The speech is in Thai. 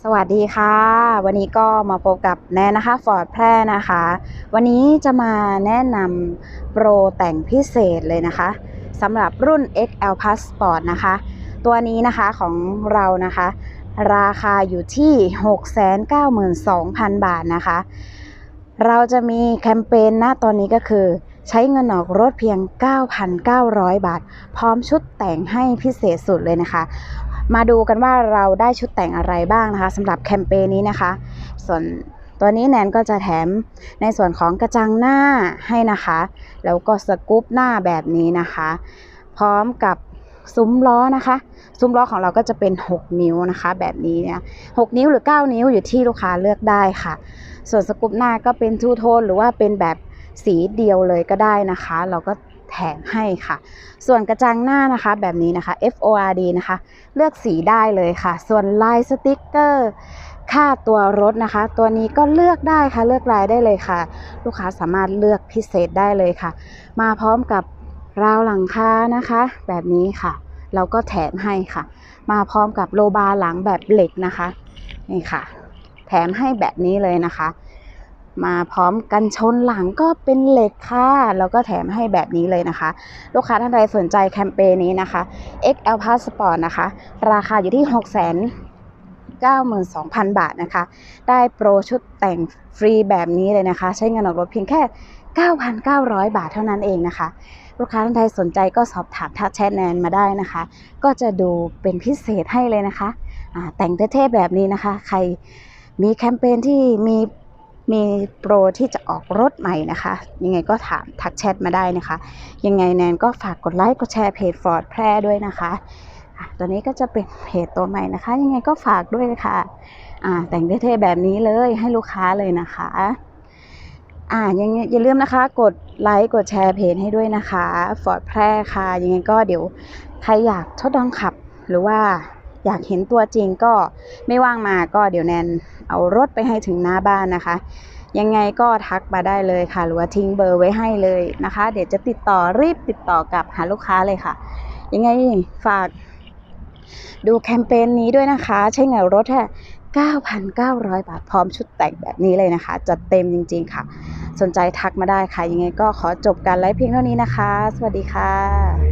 สวัสดีค่ะ วันนี้ก็มาพบกับแนนนะคะฟอร์ดแพร่นะคะ วันนี้จะมาแนะนำโปรแต่งพิเศษเลยนะคะสำหรับรุ่น XL Passport นะคะ ตัวนี้นะคะของเรานะคะ ราคาอยู่ที่ 692,000 บาทนะคะ เราจะมีแคมเปญณตอนนี้ก็คือ ใช้เงินออกรถเพียง 9,900 บาท พร้อมชุดแต่งให้พิเศษสุดเลยนะคะ มาดูกันว่าเราได้ชุดแต่งอะไรบ้างนะคะสำหรับแคมเปญนี้นะคะ ส่วนตัวนี้แนนก็จะแถมในส่วนของกระจังหน้าให้นะคะ แล้วก็สกู๊ปหน้าแบบนี้นะคะ พร้อมกับซุ้มล้อนะคะ ซุ้มล้อของเราก็จะเป็น 6 นิ้วนะคะ แบบนี้เนี่ย6นิ้วหรือ 9 นิ้วอยู่ที่ลูกค้าเลือกได้ค่ะ ส่วนสกู๊ปหน้าก็เป็นทูโทนหรือว่าเป็นแบบสีเดียวเลยก็ได้นะคะ เราก็ แถมให้ค่ะ ส่วนกระจังหน้านะคะแบบนี้นะคะ FORD นะคะ เลือกสีได้เลยค่ะ ส่วนลายสติกเกอร์ค่าตัวรถนะคะ ตัวนี้ก็เลือกได้ค่ะเลือกลายได้เลยค่ะ ลูกค้าสามารถเลือกพิเศษได้เลยค่ะ มาพร้อมกับราวหลังคานะคะ แบบนี้ค่ะเราก็แถมให้ค่ะ มาพร้อมกับโลบาร์หลังแบบเหล็กนะคะนี่ค่ะ แถมให้แบบนี้เลยนะคะ มาพร้อมกันชนหลังก็เป็นเหล็กค่ะ แล้วก็แถมให้แบบนี้เลยนะคะ ลูกค้าท่านใดสนใจแคมเปญนี้นะคะ XL Passport นะคะ ราคาอยู่ที่6 9 2 0 0 0 บาทนะคะ ได้โปรชุดแต่งฟรีแบบนี้เลยนะคะ ใช้เงินออกรถเพียงแค่ 9,900 บาทเท่านั้นเองนะคะ ลูกค้าท่านใดสนใจก็สอบถามทักแชทแนนมาได้นะคะ ก็จะดูเป็นพิเศษให้เลยนะคะ แต่งเท่ๆแบบนี้นะคะ ใครมีแคมเปญที่มี มีโปรที่จะออกรถใหม่นะคะ ยังไงก็ถามทักแชทมาได้นะคะ ยังไงแนนก็ฝากกดไลค์กดแชร์เพจฟอร์ดแพร่ด้วยนะคะตัวนี้ก็จะเป็นเพจตัวใหม่นะคะ ยังไงก็ฝากด้วยค่ะอ่าแต่งเท่ๆแบบนี้เลยให้ลูกค้าเลยนะคะอ่ายังอย่าลืมนะคะ กดไลค์กดแชร์เพจให้ด้วยนะคะฟอร์ดแพร่ค่ะ ยังไงก็เดี๋ยวใครอยากทดลองขับหรือว่า อยากเห็นตัวจริงก็ไม่ว่างมาก็เดี๋ยวแนนเอารถไปให้ถึงหน้าบ้านนะคะ ยังไงก็ทักมาได้เลยค่ะ หรือว่าทิ้งเบอร์ไว้ให้เลยนะคะ เดี๋ยวจะติดต่อรีบติดต่อกับหาลูกค้าเลยค่ะ ยังไงฝากดูแคมเปญนี้ด้วยนะคะ ใช้เงินรถแค่9,900 บาท พร้อมชุดแต่งแบบนี้เลยนะคะ จัดเต็มจริง ๆ ค่ะ สนใจทักมาได้ค่ะ ยังไงก็ขอจบการไลฟ์เพียงเท่านี้นะคะ สวัสดีค่ะ